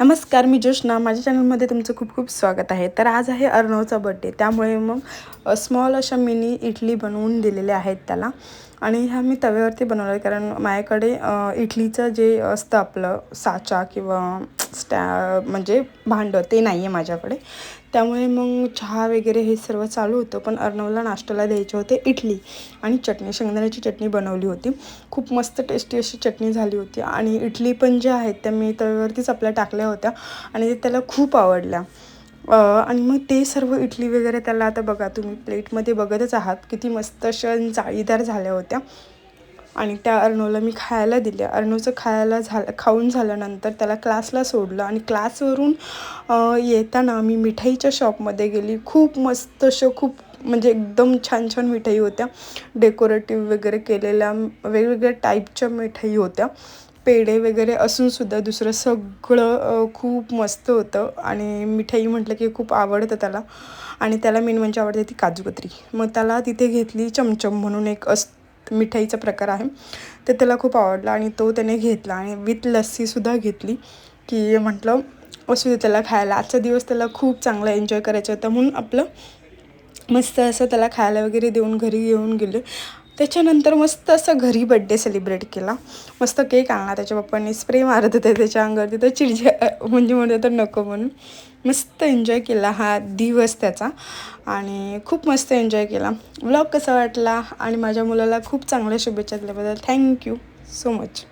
नमस्कार मी जोशना माझ्या चॅनलमध्ये तुमचं खूप खूप स्वागत आहे. तर आज आहे अर्णवचा बड्डे त्यामुळे मग स्मॉल अशा मिनी इडली बनवून दिलेल्या आहेत त्याला. आणि ह्या मी तव्यावरती बनवलं कारण माझ्याकडे इडलीचं जे असतं आपलं साचा किंवा स्टॅ म्हणजे भांडं ते नाही आहे माझ्याकडे. त्यामुळे मग चहा वगैरे हे सर्व चालू होतं पण अर्णवला नाश्त्याला द्यायचे होते इडली आणि चटणी शेंगदाण्याची चटणी बनवली होती. खूप मस्त टेस्टी अशी चटणी झाली होती आणि इडली पण ज्या आहेत त्या मी तव्यावरतीच आपल्या टाकल्या होत्या आणि त्याला खूप आवडल्या. आणि मग ते सर्व इडली वगैरे त्याला आता बघा तुम्ही प्लेटमध्ये बघतच आहात. किती मस्त अशा जाळीदार झाल्या होत्या. आणि त्या अर्णवला मी खायला दिल्या. अर्णवचं खायला झालं खाऊन झाल्यानंतर त्याला क्लासला सोडलं आणि क्लासवरून येताना मी मिठाईच्या शॉपमध्ये गेली. खूप मस्त अशा खूप म्हणजे एकदम छान छान मिठाई होत्या. डेकोरेटिव्ह वगैरे केलेल्या वेगवेगळ्या टाईपच्या मिठाई होत्या. पेढे वगैरे असूनसुद्धा दुसरं सगळं खूप मस्त होतं. आणि मिठाई म्हटलं की खूप आवडतं त्याला. आणि त्याला मेन म्हणजे आवडते ती काजूकतरी मग त्याला तिथे घेतली चमचम म्हणून एक अस मिठाईचा प्रकार आहे. तर त्याला खूप आवडला आणि तो त्याने घेतला. आणि विथ लस्सीसुद्धा घेतली. की म्हटलं असू दे त्याला खायला. आजचा दिवस त्याला खूप चांगला एन्जॉय करायचा होता म्हणून आपलं मस्त असं त्याला खायला वगैरे देऊन घरी घेऊन गेले. त्याच्यानंतर मस्त असं घरी बड्डे सेलिब्रेट केला. मस्त केक आणला त्याच्या पप्पांनी स्प्रे मारत होते त्याच्या अंगावरती. तर चिडजे म्हणजे म्हणत तर नको म्हणून. मस्त एन्जॉय केला हा दिवस त्याचा. आणि खूप मस्त एन्जॉय केला. व्लॉग कसा वाटला? आणि माझ्या मुलाला खूप चांगल्या शुभेच्छा दिल्याबद्दल थँक्यू सो मच